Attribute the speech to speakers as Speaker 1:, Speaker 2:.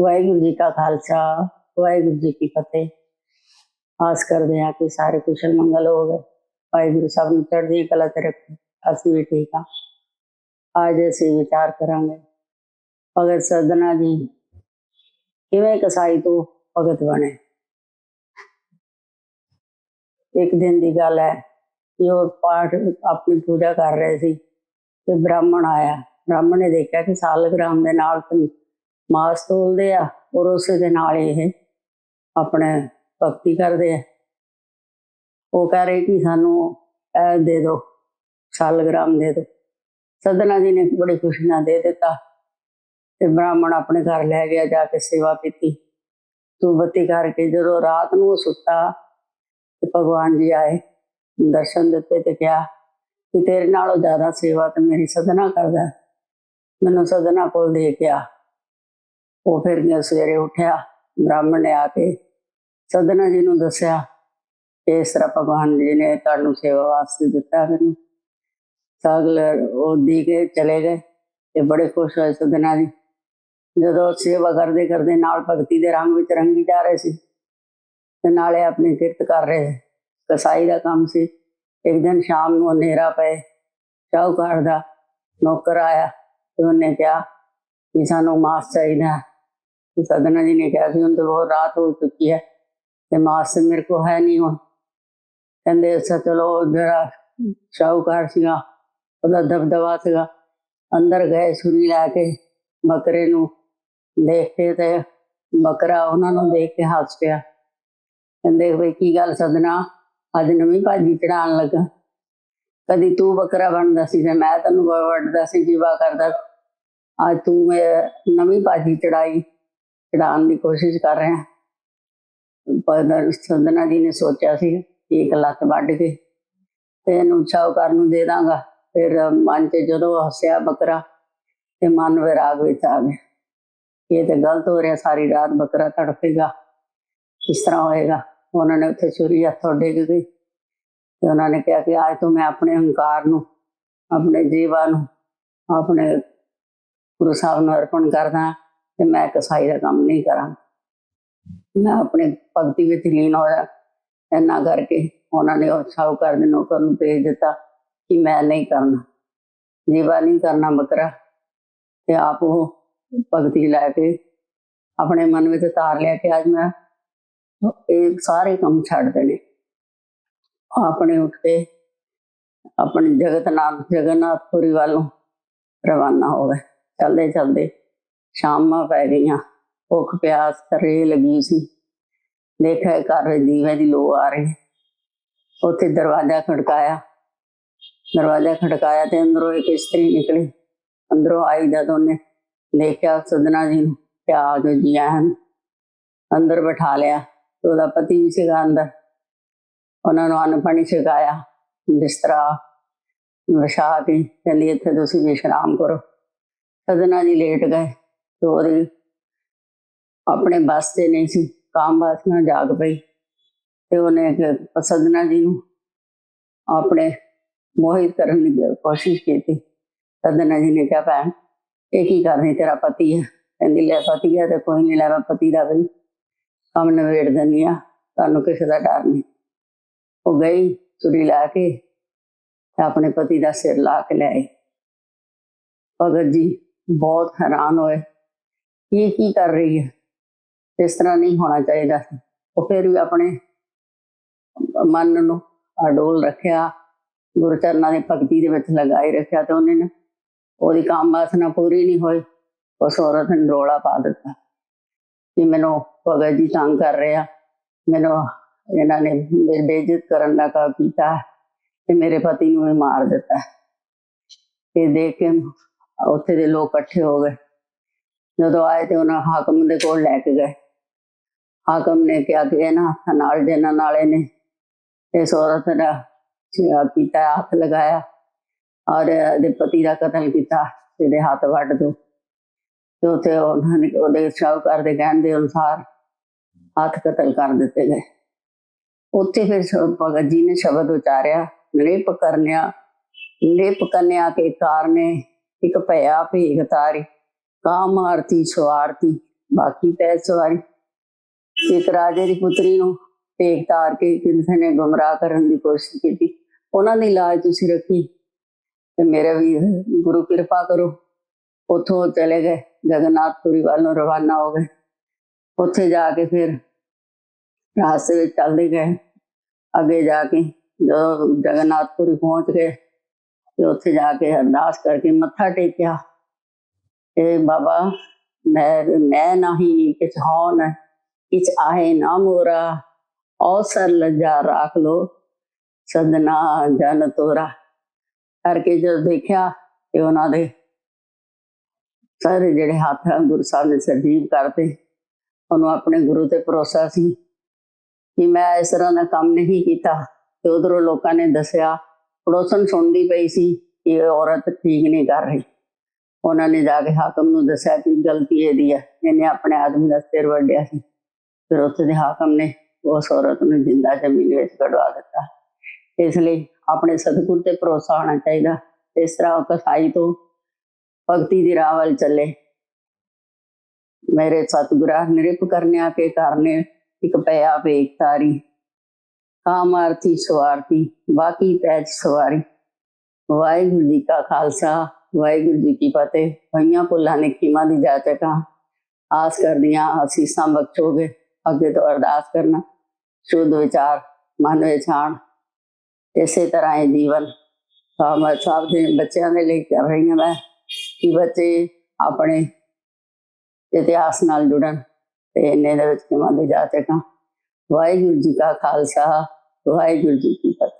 Speaker 1: ਵਾਹਿਗੁਰੂ ਜੀ ਕਾ ਖਾਲਸਾ, ਵਾਹਿਗੁਰੂ ਜੀ ਕੀ ਫਤਿਹ। ਆਸ ਕਰਦੇ ਹਾਂ ਕਿ ਸਾਰੇ ਕੁਸ਼ਲ ਮੰਗਲ ਹੋਵੇ ਵਾਹਿਗੁਰੂ ਸਭ ਨੂੰ ਚੜ੍ਹਦੀ ਕਲਾ ਤੇ ਰੱਖੇ। ਅਸੀਂ ਵੀ ਠੀਕ ਹਾਂ। ਅੱਜ ਅਸੀਂ ਵਿਚਾਰ ਕਰਾਂਗੇ ਭਗਤ ਸਦਨਾ ਜੀ ਕਿਵੇਂ ਕਸਾਈ ਤੋਂ ਭਗਤ ਬਣੇ? ਇੱਕ ਦਿਨ ਦੀ ਗੱਲ ਹੈ ਕਿ ਉਹ ਪਾਠ ਆਪਣੀ ਪੂਜਾ ਕਰ ਰਹੇ ਸੀ ਤੇ ਬ੍ਰਾਹਮਣ ਆਇਆ। ਬ੍ਰਾਹਮਣ ਨੇ ਦੇਖਿਆ ਕਿ ਸਾਲਗ੍ਰਾਮ ਦੇ ਨਾਲ ਮਾਸ ਤੋਲਦੇ ਆ ਔਰ ਉਸੇ ਦੇ ਨਾਲ ਇਹ ਆਪਣੇ ਭਗਤੀ ਕਰਦੇ ਆ। ਉਹ ਕਹ ਰਹੇ ਕਿ ਸਾਨੂੰ ਇਹ ਦੇ ਦਿਓ ਸਾਲਗ੍ਰਾਮ ਦੇ ਦਿਓ ਸਦਨਾ ਜੀ ਨੇ ਬੜੀ ਖੁਸ਼ੀ ਨਾਲ ਦੇ ਦਿੱਤਾ ਤੇ ਬ੍ਰਾਹਮਣ ਆਪਣੇ ਘਰ ਲੈ ਗਿਆ ਜਾ ਕੇ ਸੇਵਾ ਕੀਤੀ। ਤੂੰ ਕਰਕੇ ਜਦੋਂ ਰਾਤ ਨੂੰ ਸੁੱਤਾ ਤੇ ਭਗਵਾਨ ਜੀ ਆਏ, ਦਰਸ਼ਨ ਦਿੱਤੇ ਤੇ ਕਿਹਾ ਕਿ ਤੇਰੇ ਨਾਲੋਂ ਜ਼ਿਆਦਾ ਸੇਵਾ ਤੇ ਮੇਰੀ ਸਦਨਾ ਕਰਦਾ। ਮੈਨੂੰ ਸਦਨਾ ਕੋਲ ਦੇ ਕੇ ਆ। ਉਹ ਫਿਰ ਗਿਆ ਸਵੇਰੇ ਉੱਠਿਆ, ਬ੍ਰਾਹਮਣ ਨੇ ਆ ਕੇ ਸਦਨਾ ਜੀ ਨੂੰ ਦੱਸਿਆ ਕਿ ਇਸ ਤਰ੍ਹਾਂ ਭਗਵਾਨ ਜੀ ਨੇ ਤੁਹਾਨੂੰ ਸੇਵਾ ਵਾਸਤੇ ਦਿੱਤਾ ਮੈਨੂੰ। ਸਗਲ ਉਹ ਦੇ ਕੇ ਚਲੇ ਗਏ ਤੇ ਬੜੇ ਖੁਸ਼ ਹੋਏ ਸਦਨਾ ਜੀ। ਜਦੋਂ ਸੇਵਾ ਕਰਦੇ ਕਰਦੇ ਨਾਲ ਭਗਤੀ ਦੇ ਰੰਗ ਵਿੱਚ ਰੰਗੀ ਜਾ ਰਹੇ ਸੀ ਤੇ ਨਾਲੇ ਆਪਣੀ ਕਿਰਤ ਕਰ ਰਹੇ। ਕਸਾਈ ਦਾ ਕੰਮ ਸੀ। ਇੱਕ ਦਿਨ ਸ਼ਾਮ ਨੂੰ ਹਨੇਰਾ ਪਏ। ਸ਼ਾਹੂਕਾਰ ਦਾ ਨੌਕਰ ਆਇਆ ਤੇ ਉਹਨੇ ਕਿਹਾ ਕਿ ਸਾਨੂੰ ਮਾਸ ਚਾਹੀਦਾ। ਹੈ ਤੇ ਸਦਨਾ ਜੀ ਨੇ ਕਿਹਾ ਕਿ ਹੁਣ ਤਾਂ ਬਹੁਤ ਰਾਤ ਹੋ ਚੁੱਕੀ ਹੈ ਤੇ ਮਾਸ ਮੇਰੇ ਕੋ ਹੈ ਨਹੀਂ ਹੁਣ। ਕਹਿੰਦੇ ਅੱਛਾ ਚਲੋ ਜਿਹੜਾ ਸ਼ਾਹੂਕਾਰ ਸੀਗਾ, ਉਹਦਾ ਦਬਦਬਾ ਸੀਗਾ। ਅੰਦਰ ਗਏ ਛੁਰੀ ਲੈ ਕੇ ਬੱਕਰੇ ਨੂੰ ਦੇਖ ਕੇ ਤੇ ਬੱਕਰਾ ਉਹਨਾਂ ਨੂੰ ਦੇਖ ਕੇ ਹੱਸ ਪਿਆ। ਕਹਿੰਦੇ ਵੀ ਕੀ ਗੱਲ ਸਦਨਾ, ਅੱਜ ਨਵੀਂ ਭਾਜੀ ਚੜਾਉਣ ਲੱਗਾ। ਕਦੀ ਤੂੰ ਬੱਕਰਾ ਬਣਦਾ ਸੀ ਤੇ ਮੈਂ ਤੈਨੂੰ ਵੜਦਾ ਸੀ, ਜੀਵਾ ਕਰਦਾ। ਅੱਜ ਤੂੰ ਮੈਂ ਨਵੀਂ ਭਾਜੀ ਚੜਾਈ। ਚੜਾਉਣ ਦੀ ਕੋਸ਼ਿਸ਼ ਕਰ ਰਿਹਾ ਪਰ ਸਦਨਾ ਜੀ ਨੇ ਸੋਚਿਆ ਸੀ ਕਿ ਇੱਕ ਲੱਤ ਵੱਢ ਕੇ ਤੇ ਇਹਨੂੰ ਸ਼ਾਹੂਕਾਰ ਨੂੰ ਦੇ ਦਾਂਗਾ। ਫਿਰ ਮਨ 'ਚ ਜਦੋਂ ਹੱਸਿਆ ਬੱਕਰਾ ਤੇ ਮਨ ਵਿਰਾਗ ਵਿੱਚ ਆ ਗਿਆ। ਇਹ ਤੇ ਗਲਤ ਹੋ ਰਿਹਾ, ਸਾਰੀ ਰਾਤ ਬੱਕਰਾ ਤੜਫੇਗਾ, ਕਿਸ ਤਰ੍ਹਾਂ ਹੋਏਗਾ? ਉਹਨਾਂ ਨੇ ਉੱਥੇ ਛੁਰੀ ਹੱਥੋਂ ਡਿੱਗ ਗਈ ਤੇ ਉਹਨਾਂ ਨੇ ਕਿਹਾ ਕਿ ਅੱਜ ਤੋਂ ਮੈਂ ਆਪਣੇ ਹੰਕਾਰ ਨੂੰ, ਆਪਣੇ ਜੀਵਾਂ ਨੂੰ, ਆਪਣੇ ਗੁਰੂ ਸਾਹਿਬ ਨੂੰ ਅਰਪਣ ਕਰਦਾ। ਤੇ ਮੈਂ ਕਸਾਈ ਦਾ ਕੰਮ ਨਹੀਂ ਕਰਾਂ। ਮੈਂ ਆਪਣੇ ਭਗਤੀ ਵਿੱਚ ਲੀਨ ਹੋਇਆ। ਇੰਨਾ ਕਰਕੇ ਉਹਨਾਂ ਨੇ ਉਹ ਸ਼ਾਹੂਕਾਰ ਦੇ ਨੌਕਰ ਨੂੰ ਭੇਜ ਦਿੱਤਾ ਕਿ ਮੈਂ ਨਹੀਂ ਕਰਨਾ। ਜੀਵਾ ਨਹੀਂ ਕਰਨਾ ਬੱਕਰਾ। ਤੇ ਆਪ ਉਹ ਭਗਤੀ ਲੈ ਕੇ ਆਪਣੇ ਮਨ ਵਿੱਚ ਤਾਰ ਲਿਆ ਕਿ ਅੱਜ ਮੈਂ ਇਹ ਸਾਰੇ ਕੰਮ ਛੱਡ ਦੇਣੇ। ਆਪਣੇ ਉੱਠ ਕੇ ਆਪਣੇ ਜਗਤ ਜਗਤਨਾਥ ਜਗਨਨਾਥਪੁਰੀ ਵੱਲੋਂ ਰਵਾਨਾ ਹੋ ਗਏ ਚਲਦੇ ਚਲਦੇ ਸ਼ਾਮਾਂ ਪੈ ਗਈਆਂ, ਭੁੱਖ ਪਿਆਸ ਤਰੇ ਲੱਗੀ ਸੀ। ਦੇਖਿਆ ਘਰ ਦੀਵੇ ਦੀ ਲੋ ਆ ਰਹੀ। ਉੱਥੇ ਦਰਵਾਜ਼ਾ ਖੜਕਾਇਆ। ਦਰਵਾਜ਼ਾ ਖੜਕਾਇਆ ਤੇ ਅੰਦਰੋਂ ਇੱਕ ਇਸਤਰੀ ਨਿਕਲੀ। ਅੰਦਰੋਂ ਆਈ ਜਦ ਉਹਨੇ ਦੇਖਿਆ ਸਦਨਾ ਜੀ ਨੂੰ ਕਿਆ ਆ ਗਏ ਜੀ ਆਇਆਂ ਅੰਦਰ ਬਿਠਾ ਲਿਆ ਤੇ ਉਹਦਾ ਪਤੀ ਵੀ ਸੀਗਾ ਅੰਦਰ। ਉਹਨਾਂ ਨੂੰ ਅੰਨ ਪਾਣੀ ਛਕਾਇਆ। ਬਿਸਤਰਾ ਵਿਛਾ ਕੇ ਕਹਿੰਦੀ, ਇੱਥੇ ਤੁਸੀਂ ਵਿਸ਼ਰਾਮ ਕਰੋ। ਸਦਨਾ ਜੀ ਲੇਟ ਗਏ। ਤੇ ਉਹਦੀ ਆਪਣੇ ਬਸ ਤੇ ਨਹੀਂ ਸੀ, ਕਾਮ ਵਾਸਨਾ ਜਾਗ ਪਈ ਤੇ ਉਹਨੇ ਇੱਕ ਜੀ ਨੂੰ ਆਪਣੇ ਮੋਹਿਤ ਕਰਨ ਦੀ ਕੋਸ਼ਿਸ਼ ਕੀਤੀ। ਸਦਨਾ ਜੀ ਨੇ ਕਿਹਾ, ਭੈਣ, ਇਹ ਕੀ ਕਰਨੀ ਤੇਰਾ ਪਤੀ ਹੈ? ਕਹਿੰਦੀ, ਲੈ ਪਤੀ ਹੈ ਤੇ ਕੋਈ ਨਹੀਂ, ਲੈ ਪਤੀ ਦਾ ਵੀ ਕੰਮ ਨਵੇੜ ਦਿੰਦੀ ਆ ਤੁਹਾਨੂੰ ਕਿਸੇ ਦਾ ਡਰ ਨਹੀਂ। ਉਹ ਗਈ ਚੁਰੀ ਲਾ ਕੇ ਤੇ ਆਪਣੇ ਪਤੀ ਦਾ ਸਿਰ ਲਾ ਕੇ ਲੈ ਆਈ। ਭਗਤ ਜੀ ਬਹੁਤ ਹੈਰਾਨ ਹੋਏ। ਇਹ ਕੀ ਕਰ ਰਹੀ ਹੈ। ਇਸ ਤਰ੍ਹਾਂ ਨਹੀਂ ਹੋਣਾ ਚਾਹੀਦਾ ਸੀ। ਉਹ ਫਿਰ ਵੀ ਆਪਣੇ ਮਨ ਨੂੰ ਅਡੋਲ ਰੱਖਿਆ, ਗੁਰੂ ਚਰਨਾਂ ਦੀ ਭਗਤੀ ਦੇ ਵਿੱਚ ਲਗਾਈ ਰੱਖਿਆ ਤੇ ਉਹਨੇ ਨਾ ਉਹਦੀ ਕਾਮ ਵਾਸਨਾ ਪੂਰੀ ਨਹੀਂ ਹੋਈ। ਉਸ ਔਰਤ ਨੇ ਰੋਲਾ ਪਾ ਦਿੱਤਾ ਕਿ ਮੈਨੂੰ ਭਗਤ ਜੀ ਤੰਗ ਕਰ ਰਿਹਾ ਮੈਨੂੰ ਇਹਨਾਂ ਨੇ ਬੇ- ਬੇਇੱਜ਼ਤ ਕਰਨ ਦਾ ਕੰਮ ਕੀਤਾ ਤੇ ਮੇਰੇ ਪਤੀ ਨੂੰ ਵੀ ਮਾਰ ਦਿੱਤਾ। ਇਹ ਦੇਖ ਕੇ ਉੱਥੇ ਦੇ ਲੋਕ ਇਕੱਠੇ ਹੋ ਗਏ। ਜਦੋਂ ਆਏ ਤੇ ਉਹਨਾਂ ਹਾਕਮ ਦੇ ਕੋਲ ਲੈ ਕੇ ਗਏ। ਹਾਕਮ ਨੇ ਕਿਹਾ ਕਿ ਇਹਨਾਂ ਹੱਥਾਂ ਨਾਲ ਜਿਹਨਾਂ ਨਾਲ ਇਹਨੇ ਇਸ ਔਰਤ ਦਾ ਚ- ਕੀਤਾ, ਹੱਥ ਲਗਾਇਆ ਔਰ ਇਹਦੇ ਪਤੀ ਦਾ ਕਤਲ ਕੀਤਾ, ਇਹਦੇ ਹੱਥ ਵੱਢ ਦੋ। ਤੇ ਉੱਥੇ ਉਹਨਾਂ ਨੇ ਉਹਦੇ ਸ਼ਾਹੂਕਾਰ ਦੇ ਕਹਿਣ ਦੇ ਅਨੁਸਾਰ ਹੱਥ ਕਤਲ ਕਰ ਦਿੱਤੇ ਗਏ। ਉੱਥੇ ਫਿਰ ਸ- ਭਗਤ ਜੀ ਨੇ ਸ਼ਬਦ ਉਚਾਰਿਆ, ਨਿਰਪ ਕਰਨਿਆ, ਨਿਰਪ ਕੰਨਿਆ ਕੇ ਕਾਰਨੇ ਇੱਕ ਭਇਆ ਭੇਗ ਤਾਰੀ। ਕਾਮ ਆਰਤੀ ਸਵਾਰਤੀ ਬਾਕੀ ਪੈ ਸਵਾਰੀ ਇੱਕ ਰਾਜੇ ਦੀ ਪੁੱਤਰੀ ਨੂੰ ਟੇਕ ਤਾਰ ਕੇ ਕਿਸੇ ਨੇ ਗੁੰਮਰਾਹ ਕਰਨ ਦੀ ਕੋਸ਼ਿਸ਼ ਕੀਤੀ ਉਹਨਾਂ ਦੀ ਲਾਜ ਤੁਸੀਂ ਰੱਖੀ ਤੇ ਮੇਰਾ ਵੀ ਗੁਰੂ ਕਿਰਪਾ ਕਰੋ ਉੱਥੋਂ ਚਲੇ ਗਏ ਜਗਨਨਾਥਪੁਰੀ ਵੱਲ ਨੂੰ ਰਵਾਨਾ ਹੋ ਗਏ ਉੱਥੇ ਜਾ ਕੇ ਫਿਰ ਰਾਸਤੇ ਵਿੱਚ ਚੱਲਦੇ ਗਏ ਅੱਗੇ ਜਾ ਕੇ ਜਦੋਂ ਜਗਨਨਾਥਪੁਰੀ ਪਹੁੰਚ ਗਏ ਤੇ ਉੱਥੇ ਜਾ ਕੇ ਅਰਦਾਸ ਕਰਕੇ ਮੱਥਾ ਟੇਕਿਆ ਇਹ ਬਾਬਾ, ਮੈਂ ਮੈਂ ਨਹੀਂ ਕਿਛ ਹੋਣ ਕਿਛ ਆਏ ਨਾ ਮੋਰਾ। ਔਸਰ ਲੱਜਾ ਰਾਖ ਲੋ, ਸਦਨਾ ਜਨ ਤੋਰਾ। ਕਰਕੇ ਜਦੋਂ ਦੇਖਿਆ ਤੇ ਉਹਨਾਂ ਦੇ ਸਾਰੇ ਜਿਹੜੇ ਹੱਥ ਆ, ਗੁਰੂ ਸਾਹਿਬ ਨੇ ਸਰਜੀਵ ਕਰਤੇ, ਉਹਨੂੰ ਆਪਣੇ ਗੁਰੂ ਤੇ ਭਰੋਸਾ ਸੀ ਕਿ ਮੈਂ ਇਸ ਤਰ੍ਹਾਂ ਦਾ ਕੰਮ ਨਹੀਂ ਕੀਤਾ। ਤੇ ਉਧਰੋਂ ਲੋਕਾਂ ਨੇ ਦੱਸਿਆ ਪੜੋਸਨ ਸੁਣਦੀ ਪਈ ਸੀ ਕਿ ਇਹ ਔਰਤ ਠੀਕ ਨਹੀਂ ਕਰ ਰਹੀ। ਉਹਨਾਂ ਨੇ ਜਾ ਕੇ ਹਾਕਮ ਨੂੰ ਦੱਸਿਆ ਕਿ ਗਲਤੀ ਇਹਦੀ ਹੈ ਇਹਨੇ ਆਪਣੇ ਆਦਮੀ ਦਾ ਸਿਰ ਵੱਢਿਆ ਸੀ। ਫਿਰ ਉੱਥੇ ਦੇ ਹਾਕਮ ਨੇ ਉਸ ਔਰਤ ਨੂੰ ਜਿੰਦਾ ਜ਼ਮੀਨ ਵਿੱਚ ਕਢਵਾ ਦਿੱਤਾ। ਇਸ ਲਈ ਆਪਣੇ ਸਤਿਗੁਰ ਤੇ ਭਰੋਸਾ ਹੋਣਾ ਚਾਹੀਦਾ। ਇਸ ਤਰ੍ਹਾਂ ਕਸਾਈ ਤੋਂ ਭਗਤੀ ਦੀ ਰਾਹ ਵੱਲ ਚੱਲੇ। ਮੇਰੇ ਸਤਿਗੁਰਾਂ, ਨਿਰਪ ਕਰਨਿਆ ਕੇ ਕਰਨੇ ਇੱਕ ਪਿਆ ਵੇਖ ਤਾਰੀ। ਕਾਮਾਰਥੀ ਸਵਾਰਥੀ ਬਾਕੀ ਪੈਚ ਸਵਾਰੀ। ਵਾਹਿਗੁਰੂ ਜੀ ਕਾ ਖਾਲਸਾ ਵਾਹਿਗੁਰੂ ਜੀ ਕੀ ਫਤਿਹ। ਹੋਈਆਂ ਭੁੱਲਾਂ ਨੇ ਖੀਮਾ ਦੀ ਜਾਚਕਾਂ ਆਸ ਕਰਦੀਆਂ ਅਸੀਸਾਂ ਬਖਸ਼ੋਗੇ। ਅੱਗੇ ਤੋਂ ਅਰਦਾਸ ਕਰਨਾ। ਸ਼ੁੱਧ ਵਿਚਾਰ, ਮਨ ਵਿੱਚ ਆਉਣ ਇਸੇ ਤਰ੍ਹਾਂ ਇਹ ਜੀਵਨ ਤਾਂ ਮੈਂ ਸਭ ਦੇ ਬੱਚਿਆਂ ਦੇ ਲਈ ਕਰ ਰਹੀ ਹਾਂ ਮੈਂ ਕਿ ਬੱਚੇ ਆਪਣੇ ਇਤਿਹਾਸ ਨਾਲ ਜੁੜਨ ਤੇ ਇਹਨੇ ਦੇ ਵਿੱਚ ਕਿਵੇਂ ਦੇ ਜਾਚਕਾਂ ਵਾਹਿਗੁਰੂ ਜੀ ਕਾ ਖਾਲਸਾ, ਵਾਹਿਗੁਰੂ ਜੀ ਕੀ ਫਤਿਹ।